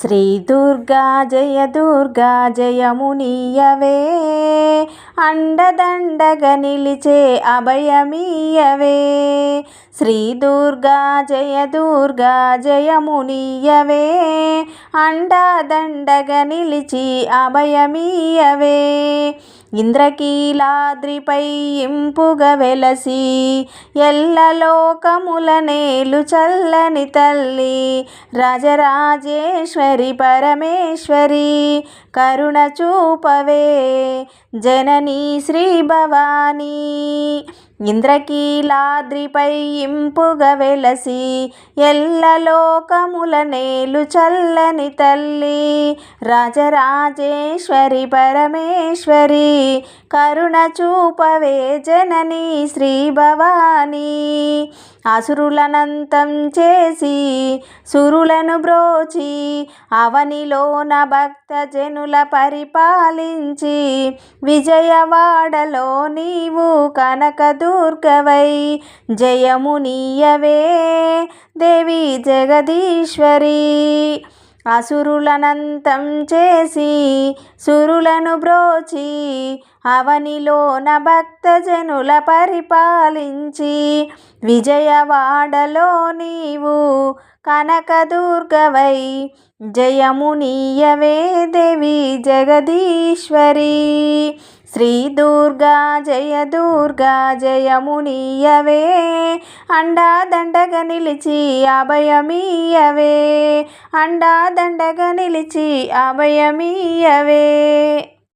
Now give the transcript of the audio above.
శ్రీ దుర్గా జయ దుర్గా జయమునీయవే. అండదండగ నిలిచే అభయమీయవే. శ్రీ దుర్గా జయ దుర్గా జయమునీయవే. అండదండగ నిలిచి అభయమీయవే. ఇంద్రకీలాద్రిపై ఇంపుగ వెలసి ఎల్లలోకముల నేలు చల్లని తల్లి రాజరాజేశ్వరి పరమేశ్వరి కరుణ చూపవే. జననీ శ్రీ భవానీ. ఇంద్రకీలాద్రిపై ఇంపుగ వెలసి ఎల్లలోకముల నేలు చల్లని తల్లి. రాజరాజేశ్వరి పరమేశ్వరి కరుణ చూపవే జననీ శ్రీ భవానీ అసురులనంతం చేసి సురులను బ్రోచి అవనిలోన భక్త జనుల పరిపాలించి విజయవాడలో నీవు కనకదుర్గవై జయము నీయవే దేవి జగదీశ్వరి. అసురులనంతం చేసి సురులను బ్రోచి అవనిలోన భక్తజనుల పరిపాలించి విజయవాడలో నీవు కనకదుర్గవై జయమునీయవే దేవి జగదీశ్వరి. శ్రీ దుర్గా జయ దుర్గా జయమునియవే అండాదండగా నిలిచి అభయమీయవే. అండాదండగా నిలిచి అభయమీయవే.